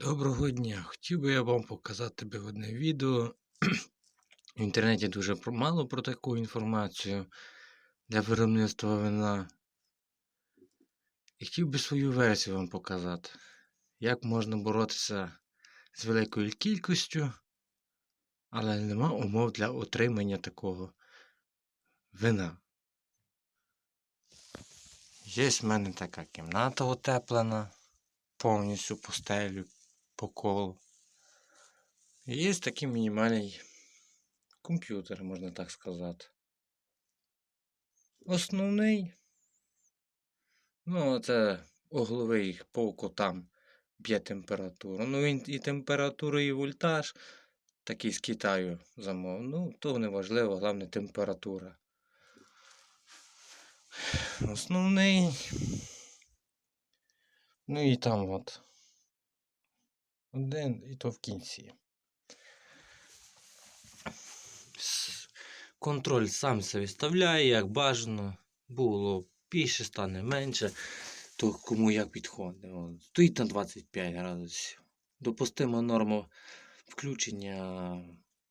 Доброго дня! Хотів би я вам показати тобі одне відео. В інтернеті дуже мало про таку інформацію для виробництва вина. І хотів би свою версію вам показати, як можна боротися з великою кількістю, але нема умов для отримання такого вина. Є в мене така кімната утеплена, повністю по стелю, по колу. Є такий мінімальний комп'ютер, можна так сказати. Основний. Ну, це угловий по кутам б'є температуру. Ну, він і температуру, і вольтаж такий з Китаю замов. Ну, то не важливо, головне температура. Основний. Ну і там от. Один і то в кінці. Контроль сам се виставляє, як бажано. Було більше, стане менше. То кому як підходить. Стоїть на 25 градусів. Допустима норма включення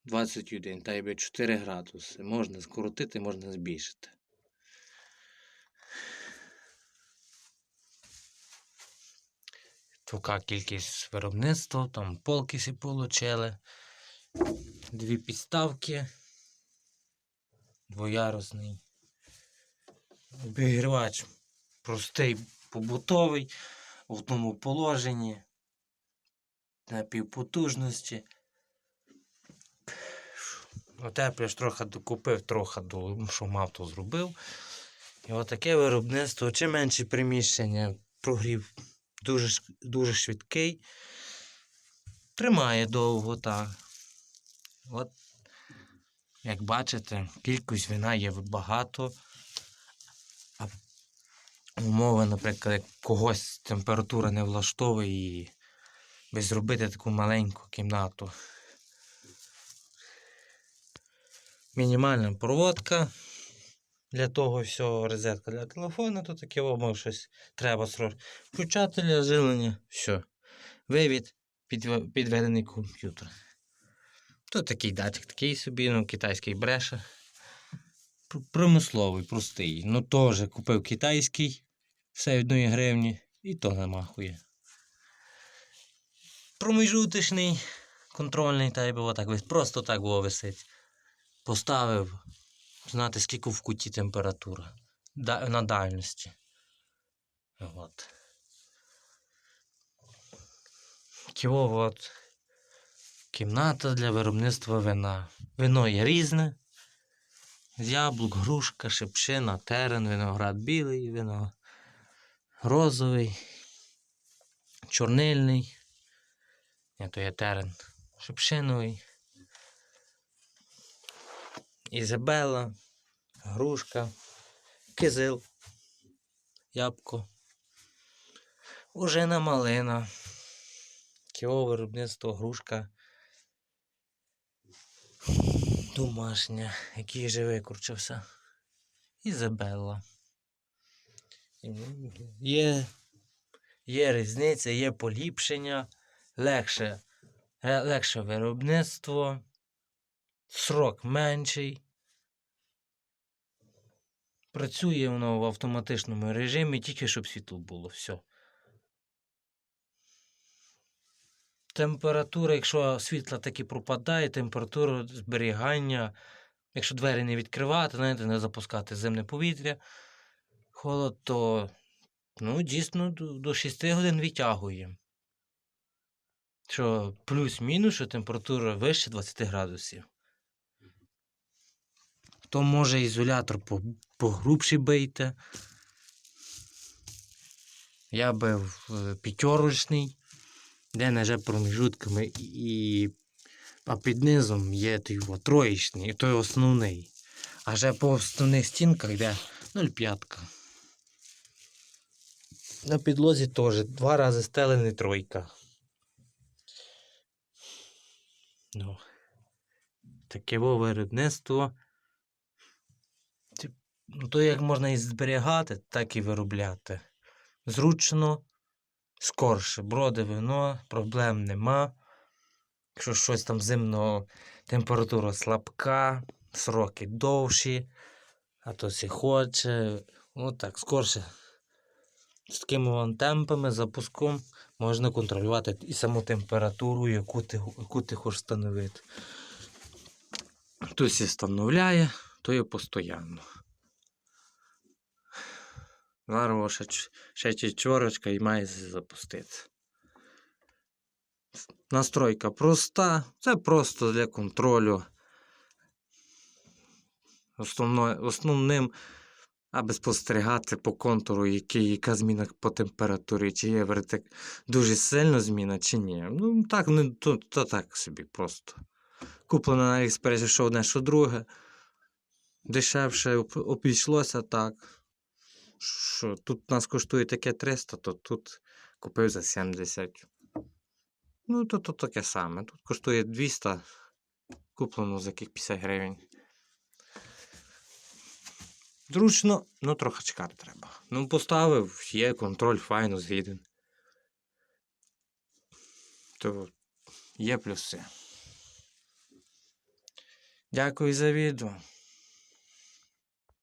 21, та й 4 градуси. Можна скоротити, можна збільшити. Така кількість виробництва, там полки всі получили. Дві підставки. Двоярусний. Обігрівач простий побутовий в одному положенні. На півпотужності. Отеплюєш трохи докупив, трохи що мав, то зробив. І отаке виробництво. Чим менше приміщення, прогрів дуже, дуже швидкий. Тримає довго так. От, як бачите, кількість вина є багато. А умови, наприклад, як когось температура не влаштовує і би зробити таку маленьку кімнату. Мінімальна проводка для того всього, розетка для телефону, то таке воно щось треба срочно. Включателя, жилення, все. Вивід, підве- підведений комп'ютер. Тут такий датчик, такий собі, ну, китайський бреше. Пр- Промисловий, простий. Ну теж купив китайський, все одної гривні, і то не махує. Проміжуточний, контрольний, та й було так, просто так було висить. Поставив, знати, скільки в куті температура. На дальності. От. Ківо. Кімната для виробництва вина. Вино є різне. Яблук, грушка, шипшина, терен, виноград білий, вино розовий, чорнильний. Ні, то є терен. Шипшиновий. Ізабела, грушка, кизил, ябко, ужина малина, кіо виробництво грушка. Домашня, який вже викручився. Ізабелла. Є, є різниця, є поліпшення, легше, легше виробництво, срок менший. Працює воно в автоматичному режимі, тільки щоб світло було. Все. Температура, якщо світла таки пропадає, температура зберігання, якщо двері не відкривати, знаєте, не запускати зимне повітря, холод, то ну, дійсно до 6 годин відтягує. Що плюс-мінус, що температура вище 20 градусів. То може ізолятор по- погрубший бийте. Я бив е, п'ятерочний, де наже проміжутками і а під низом є той о, троєчний, той основний. А вже по основних стінках йде 0,5. На підлозі теж два рази стелений тройка. Ну, таке во виробництво. Ну, то як можна і зберігати, так і виробляти. Зручно, скорше броди вино, проблем нема. Якщо щось там зимно, температура слабка, сроки довші, а то сі хоче. Ну так, скорше. З такими темпами, запуском можна контролювати і саму температуру, яку ти, яку ти хочеш встановити. Хтось встановляє, то і постійно. Зараз ще, ще четверочка і має запуститися. Настройка проста, це просто для контролю. Основним, аби спостерігати по контуру, який, яка зміна по температурі, чи є вертик дуже сильно зміна, чи ні. Ну, так, не, то, то так собі просто. Куплено на Аліекспресі, що одне, що друге. Дешевше обійшлося так. Що тут нас коштує таке 300, то тут купив за 70. Ну, то, то таке саме. Тут коштує 200, куплено за яких 50 гривень. Зручно, ну трохи чекати треба. Ну, поставив, є контроль, файно, згіден. То є плюси. Дякую за відео.